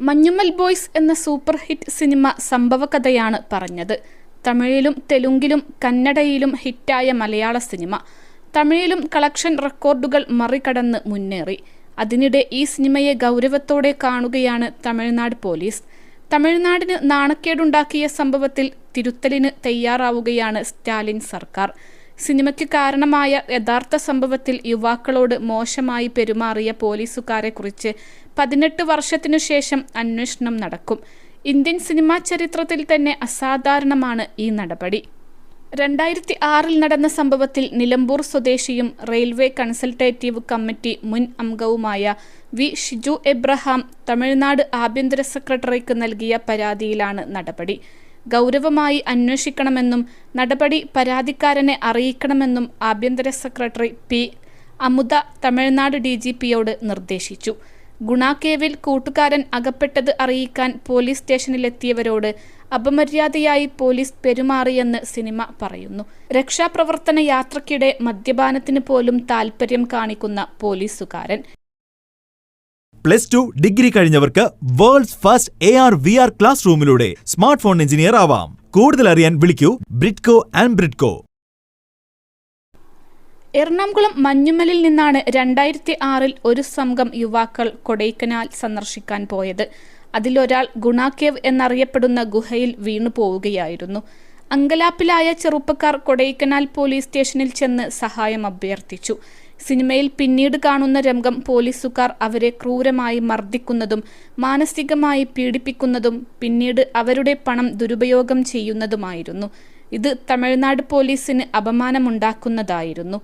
Manjummel boys എന്ന super hit സിനിമ സംഭവകഥയാണ് പറഞ്ഞത്. തമിഴിലും തെലുങ്കിലും കന്നഡയിലും ഹിറ്റായ മലയാള സിനിമ. തമിഴിലും കളക്ഷൻ റെക്കോർഡുകൾ മറികടന്ന് മുന്നേറി. അതിനിടെ ഈ സിനിമയെ ഗൗരവത്തോടെ കാണുകയാണ് തമിഴ്നാട് പോലീസ്. തമിഴ്നാടിന് നാണക്കേടുണ്ടാക്കിയ സംഭവത്തിൽ തിരുത്തലിന് തയ്യാറാവുകയാണ് സ്റ്റാലിൻ സർക്കാർ. സിനിമയ്ക്ക് കാരണമായ യഥാർത്ഥ സംഭവത്തിൽ യുവാക്കളോട് മോശമായി പെരുമാറിയ പോലീസുകാരെക്കുറിച്ച് പതിനെട്ട് വർഷത്തിനു ശേഷം അന്വേഷണം നടക്കും. ഇന്ത്യൻ സിനിമാ ചരിത്രത്തിൽ തന്നെ അസാധാരണമാണ് ഈ നടപടി. രണ്ടായിരത്തി ആറിൽ നടന്ന സംഭവത്തിൽ നിലമ്പൂർ സ്വദേശിയും റെയിൽവേ കൺസൾട്ടേറ്റീവ് കമ്മിറ്റി മുൻ അംഗവുമായ വി ഷിജു എബ്രഹാം തമിഴ്നാട് ആഭ്യന്തര സെക്രട്ടറിക്ക് നൽകിയ പരാതിയിലാണ് നടപടി. ഗൗരവമായി അന്വേഷിക്കണമെന്നും നടപടി പരാതിക്കാരനെ അറിയിക്കണമെന്നും ആഭ്യന്തര secretary P Amudha Tamil Nadu D G പിയോട് നിർദ്ദേശിച്ചു. ഗുണാക്കേവിൽ കൂട്ടുകാരൻ അകപ്പെട്ടത് അറിയിക്കാൻ പോലീസ് സ്റ്റേഷനിലെത്തിയവരോട് അപമര്യാദയായി പോലീസ് പെരുമാറിയെന്ന് സിനിമ പറയുന്നു. രക്ഷാപ്രവർത്തന യാത്രക്കിടെ മദ്യപാനത്തിന് പോലും താൽപര്യം കാണിക്കുന്ന പോലീസുകാരൻ. Plus two degree കഴിഞ്ഞവർക്ക് world's first A R V R class റൂമിലൂടെ smart phone engineer ആവാം. കൂടുതൽ അറിയാൻ വിളിക്കൂ ബ്രിഡ്കോ ആൻഡ് ബ്രിഡ്കോ എറണാകുളം മഞ്ഞുമലിൽ നിന്നാണ് രണ്ടായിരത്തി ആറിൽ ഒരു സംഘം യുവാക്കൾ കൊടൈക്കനാൽ സന്ദർശിക്കാൻ പോയത്. അതിലൊരാൾ ഗുണാക്കേവ് എന്നറിയപ്പെടുന്ന ഗുഹയിൽ വീണു പോവുകയായിരുന്നു. അങ്കലാപ്പിലായ ചെറുപ്പക്കാർ കൊടൈക്കനാൽ പോലീസ് സ്റ്റേഷനിൽ ചെന്ന് സഹായം അഭ്യർത്ഥിച്ചു. സിനിമയിൽ പിന്നീട് കാണുന്ന രംഗം പോലീസുകാർ അവരെ ക്രൂരമായി മർദ്ദിക്കുന്നതും മാനസികമായി പീഡിപ്പിക്കുന്നതും പിന്നീട് അവരുടെ പണം ദുരുപയോഗം ചെയ്യുന്നതുമായിരുന്നു. ഇത് തമിഴ്നാട് പോലീസിന് അപമാനമുണ്ടാക്കുന്നതായിരുന്നു.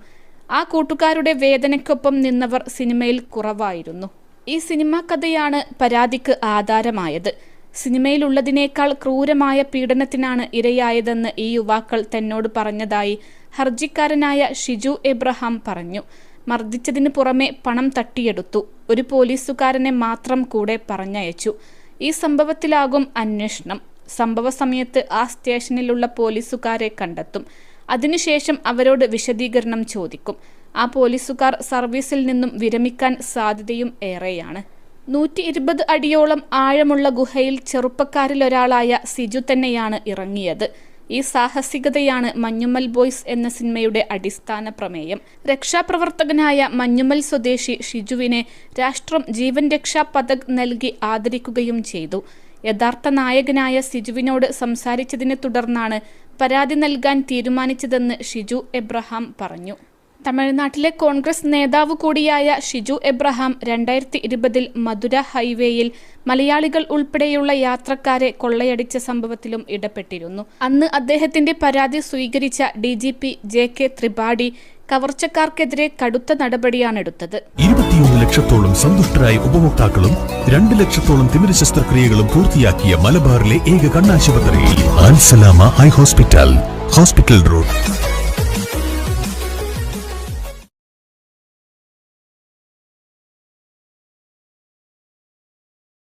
ആ കൂട്ടുകാരുടെ വേദനയ്ക്കൊപ്പം നിന്നവർ സിനിമയിൽ കുറവായിരുന്നു. ഈ സിനിമാ കഥയാണ് പരാതിക്ക് ആധാരമായത്. സിനിമയിലുള്ളതിനേക്കാൾ ക്രൂരമായ പീഡനത്തിനാണ് ഇരയായതെന്ന് ഈ യുവാക്കൾ തന്നോട് പറഞ്ഞതായി ഹർജിക്കാരനായ ഷിജു എബ്രഹാം പറഞ്ഞു. മർദ്ദിച്ചതിന് പുറമെ പണം തട്ടിയെടുത്തു. ഒരു പോലീസുകാരനെ മാത്രം കൂടെ പറഞ്ഞയച്ചു. ഈ സംഭവത്തിലാകും അന്വേഷണം. സംഭവ സമയത്ത് ആ സ്റ്റേഷനിലുള്ള പോലീസുകാരെ കണ്ടെത്തും. അതിനുശേഷം അവരോട് വിശദീകരണം ചോദിക്കും. ആ പോലീസുകാർ സർവീസിൽ നിന്നും വിരമിക്കാൻ സാധ്യതയും ഏറെയാണ്. നൂറ്റി ഇരുപത് അടിയോളം ആഴമുള്ള ഗുഹയിൽ ചെറുപ്പക്കാരിലൊരാളായ സിജു തന്നെയാണ് ഇറങ്ങിയത്. ഈ സാഹസികതയാണ് മഞ്ഞുമൽ ബോയ്സ് എന്ന സിനിമയുടെ അടിസ്ഥാന പ്രമേയം. രക്ഷാപ്രവർത്തകനായ മഞ്ഞുമൽ സ്വദേശി ഷിജുവിനെ രാഷ്ട്രം ജീവൻ രക്ഷാ പതക് നൽകി ആദരിക്കുകയും ചെയ്തു. യഥാർത്ഥ നായകനായ സിജുവിനോട് സംസാരിച്ചതിനെ തുടർന്നാണ് പരാതി നൽകാൻ തീരുമാനിച്ചതെന്ന് ഷിജു എബ്രഹാം പറഞ്ഞു. തമിഴ്നാട്ടിലെ കോൺഗ്രസ് നേതാവ് കൂടിയായ ഷിജു എബ്രഹാം രണ്ടായിരത്തി ഇരുപതിൽ മധുര ഹൈവേയിൽ മലയാളികൾ ഉൾപ്പെടെയുള്ള യാത്രക്കാരെ കൊള്ളയടിച്ച സംഭവത്തിലും ഇടപെട്ടിരുന്നു. അന്ന് അദ്ദേഹത്തിന്റെ പരാതി സ്വീകരിച്ച D G P J K Tripathi കവർച്ചക്കാർക്കെതിരെ കടുത്ത നടപടിയാണെടുത്തത്. ഇരുപത്തിയൊന്ന് ലക്ഷത്തോളം സന്തുഷ്ടരായ ഉപഭോക്താക്കളും രണ്ട് ലക്ഷത്തോളം തിമിര ശസ്ത്രക്രിയകളും പൂർത്തിയാക്കിയ മലബാറിലെ ഏക കണ്ണാശുപത്രി ആൻസലാമ ഹൈ ഹോസ്പിറ്റൽ ഹോസ്പിറ്റൽ റോഡ്.